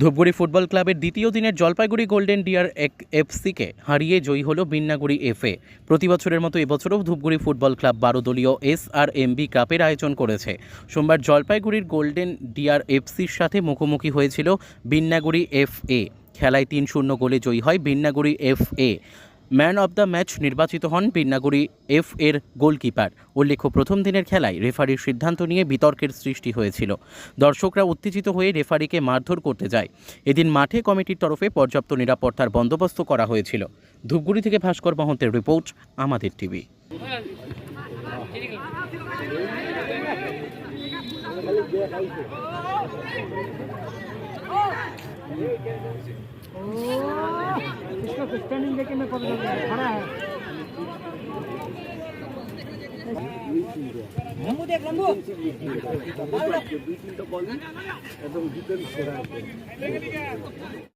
Dhupguri football ক্লাবের দ্বিতীয় দিনের জলপাইগুড়ি গোল্ডেন ডিয়ার এফসিকে হারিয়ে জয়ী হল বিন্নাগুড়ি এফএ। প্রতি বছরের মতো এবছরও ধূপগুড়ি ফুটবল ক্লাব বারো দলীয় এস আর এমবি কাপের আয়োজন করেছে। সোমবার জলপাইগুড়ির গোল্ডেন ডিয়ার এফসির সাথে মুখোমুখি হয়েছিল বিন্নাগুড়ি এফএ। খেলায় তিন শূন্য গোলে জয়ী হয় Binnaguri FA. Man of the match নির্বাচিত হন বিন্নাগুড়ি এফ এর গোলকিপার। উল্লেখ্য, প্রথম দিনের খেলায় রেফারির সিদ্ধান্ত নিয়ে বিতর্কের সৃষ্টি হয়েছিল। দর্শকরা উত্তেজিত হয়ে রেফারিকে মারধর করতে যায়। এদিন মাঠে কমিটির তরফে পর্যাপ্ত নিরাপত্তার বন্দোবস্ত করা হয়েছিল। ধূপগুড়ি থেকে ভাস্কর মহন্তের রিপোর্ট, আমাদের টিভি। Oh! स्टैंडिंग देखे मैं पता चल गया खड़ा है लंबू देख लंबू